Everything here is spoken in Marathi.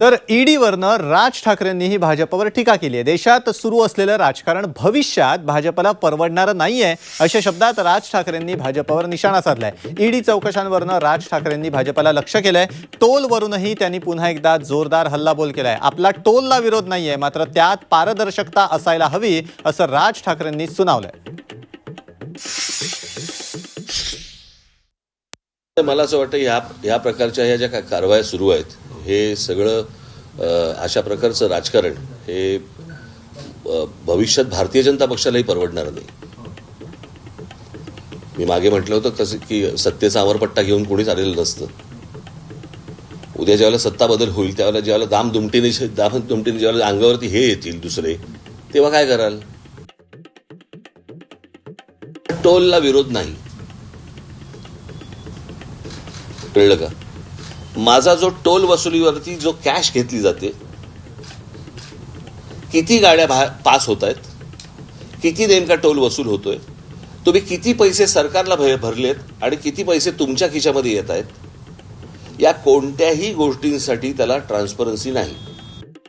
तर ईडीवरनं राज ठाकरेंनीही भाजपवर टीका केली आहे. देशात सुरू असलेलं राजकारण भविष्यात भाजपला परवडणारं नाहीये अशा शब्दात राज ठाकरेंनी भाजपवर निशाणा साधलाय. ईडी चौकशांवरनं राज ठाकरेंनी भाजपला लक्ष केलंय. टोलवरूनही त्यांनी पुन्हा एकदा जोरदार हल्लाबोल केलाय. आपला टोलला विरोध नाहीये मात्र त्यात पारदर्शकता असायला हवी असं राज ठाकरेंनी सुनावलंय. तर मला असं वाटतं ह्या ह्या प्रकारच्या ह्या ज्या कारवाया सुरू आहेत हे सगळं अशा प्रकारचं राजकारण हे भविष्यात भारतीय जनता पक्षालाही परवडणार नाही. मी मागे म्हटलं होतं कसं की सत्तेचा अमरपट्टा घेऊन कोणीच आलेलं नसतं. उद्या ज्यावेळेला सत्ता बदल होईल त्यावेळेला ज्यावेळेला दाम दुमटीने दाम दुमटीने ज्यावेळेला अंगावरती हे येतील दुसरे तेव्हा काय कराल? टोलला विरोध नाही. कळलं का? माझा जो टोल वसुलीवरती जो कॅश घेतली जाते किती गाड्या भा पास होत आहेत किती नेमका टोल वसूल होतोय तुम्ही किती पैसे सरकारला भय भरलेत आणि किती पैसे तुमच्या खिशामध्ये येत आहेत या कोणत्याही गोष्टींसाठी त्याला ट्रान्सपरन्सी नाही.